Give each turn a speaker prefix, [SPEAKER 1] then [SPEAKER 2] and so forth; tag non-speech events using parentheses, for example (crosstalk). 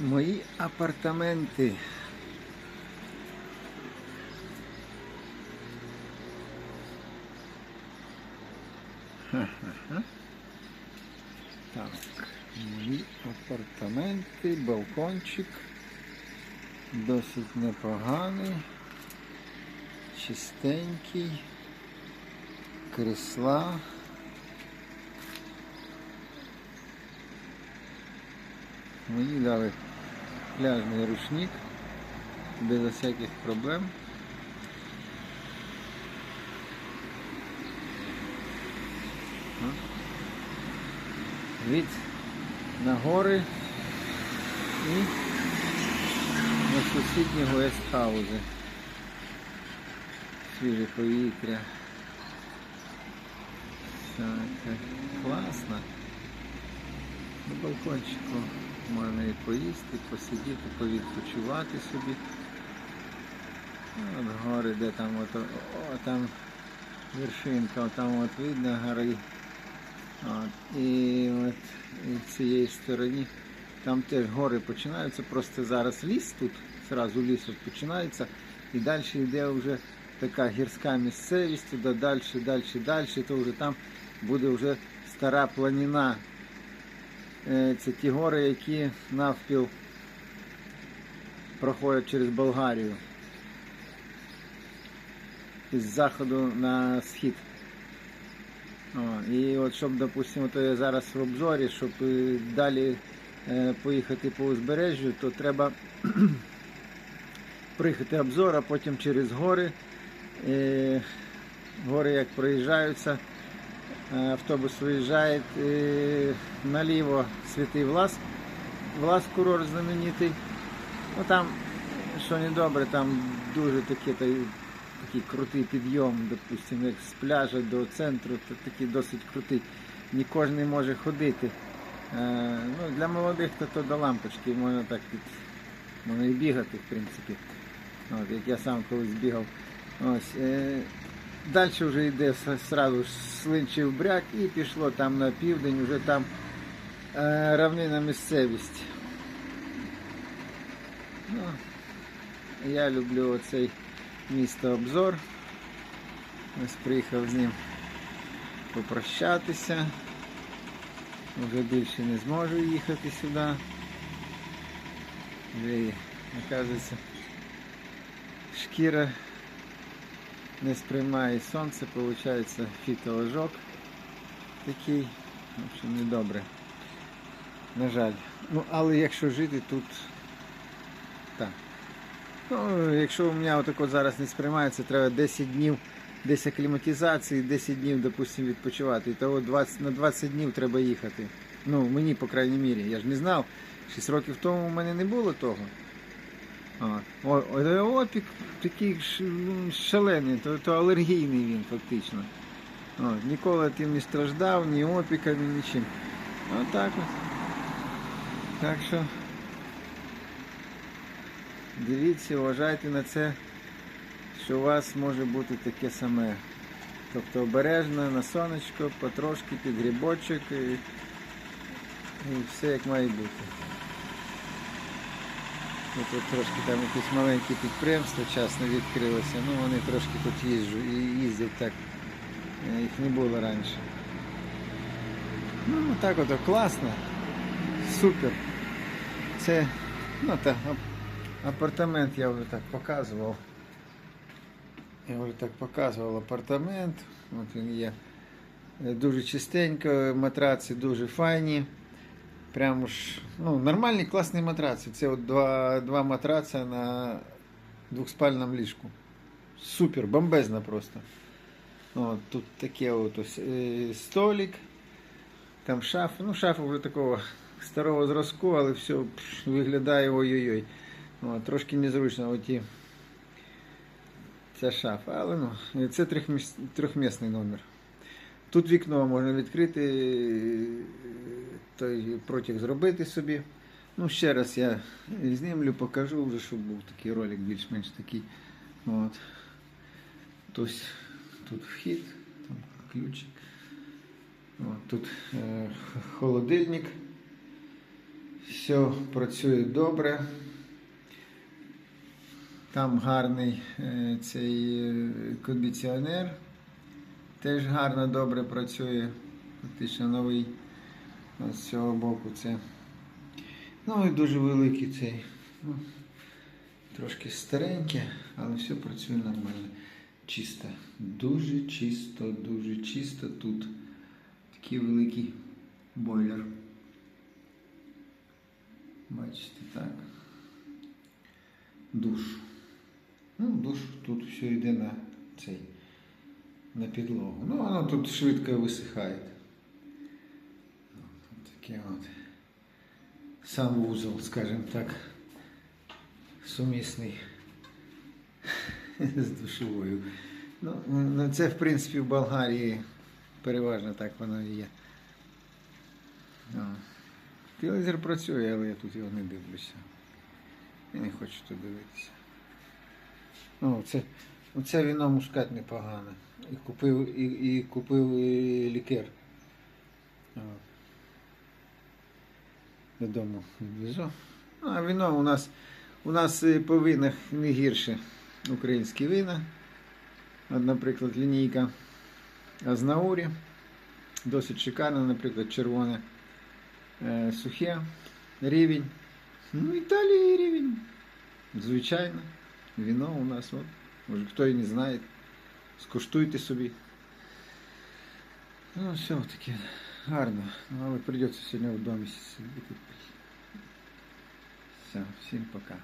[SPEAKER 1] Мої апартаменти. Так, мої апартаменти, балкончик. Досить непоганий, чистенький, кресла. Мені дали пляжний рушник без всяких проблем. О. Від на гори і на сусідні гестхаузи. Свіже повітря. Так, класно. На балкончику можна і поїсти, посидіти, повідпочивати собі. Ну, От гори, де там от, о, там вершинка, там от видно гори. От, і от з цієї сторони там теж гори починаються, просто зараз ліс тут, зразу ліс от починається, і далі йде вже така гірська місцевість, туди далі, далі, далі, то вже там буде вже стара планіна. Е, Це ті гори, які навпіл проходять через Болгарію. Із заходу на схід. О, і от щоб, допустимо, то я зараз в обзорі, щоб е, далі е, поїхати по узбережжю, то треба (clears throat) приїхати обзор, а потім через гори. Гори як проїжджаються, автобус виїжджає е, наліво святий Влас, Влас курорт знаменитий. Ну там, що недобре, там дуже таке, та- такий крутий підйом, допустимо, як з пляжа до центру, то такий досить крутий. Не кожен може ходити. Е, ну, для молодих то, то до лампочки можна так під, можна і бігати, в принципі. От, як я сам колись бігав. Ось, е, далі вже йде сразу ж слинчив бряк і пішло там на південь, вже там е, равнина місцевість. Ну, я люблю оцей місто обзор. Ось приїхав з ним попрощатися. Вже більше не зможу їхати сюди. Вже, оказується, шкіра не сприймає сонце, виходить фітоожог такий, в общем, недобре. На жаль. Ну, але якщо жити тут, так. Ну, якщо у мене отак от зараз не сприймається, треба 10 днів десь акліматизації, 10 днів, допустимо, відпочивати. І того 20, на 20 днів треба їхати. Ну, мені, по крайній мірі. Я ж не знав. 6 років тому у мене не було того. От. О, о, опік такий ну, шалений, то, то алергійний він фактично. От. Ніколи тим не страждав, ні опіками, нічим. Отак от. Так що дивіться, вважайте на це, що у вас може бути таке саме. Тобто обережно на сонечко, потрошки під грибочок і, і все як має бути. От, от трошки там якесь маленьке підприємство часно відкрилося, ну вони трошки тут їжджу і їздять так. Е, Їх не було раніше. Ну так от класно. Супер. Це ну, та, ап- апартамент я вже так показував. Я вже так показував апартамент. От він є. Е, Дуже чистенько, матраці дуже файні. Прямо ж, ну, нормальні класні матраці. Це от два, два матраца на двохспальному ліжку. Супер, бомбезно просто. От, тут таке от ось, е, столик, там шафа. Ну, шафа вже такого старого зразку, але все пш, виглядає ой-ой-ой. Трошки незручно оті. Ця шафа, але ну, це трьохмісний номер. Тут вікно можна відкрити, той протяг зробити собі. Ну, ще раз я знімлю, покажу вже, щоб був такий ролик більш-менш такий. От. Тобто тут вхід, там ключик. От, тут е, холодильник. Все працює добре. Там гарний е, цей е, кондиціонер. Теж гарно добре працює. Фактично новий. З цього боку це. Ну і дуже великий цей. Ну, трошки стареньке, але все працює нормально. Чисто. Дуже чисто, дуже чисто тут. Такий великий бойлер. Бачите, так. Душ. Ну, душ тут все йде на цей, на підлогу. Ну, воно тут швидко висихає. От Таке от. Сам вузол, скажімо так, сумісний з душовою. Ну, ну, це, в принципі, в Болгарії переважно так воно і є. О. Телевізор працює, але я тут його не дивлюся. Я не хочу тут дивитися. О, це, оце віно мускат непогане. І купив, і, і купив лікер. О. Додому відвезу. Ну, А віно у нас, у нас е, по винах не гірше українські вина. От, наприклад, лінійка Азнаурі. Досить шикарна, наприклад, червоне е, сухе, рівень. Ну, Італія рівень. Звичайно. Віно у нас, от. Може, хто і не знає. Скуштуйте собі. Ну, все таки гарно. Ну, але придеться сьогодні в домі сидіти. Все, всім пока.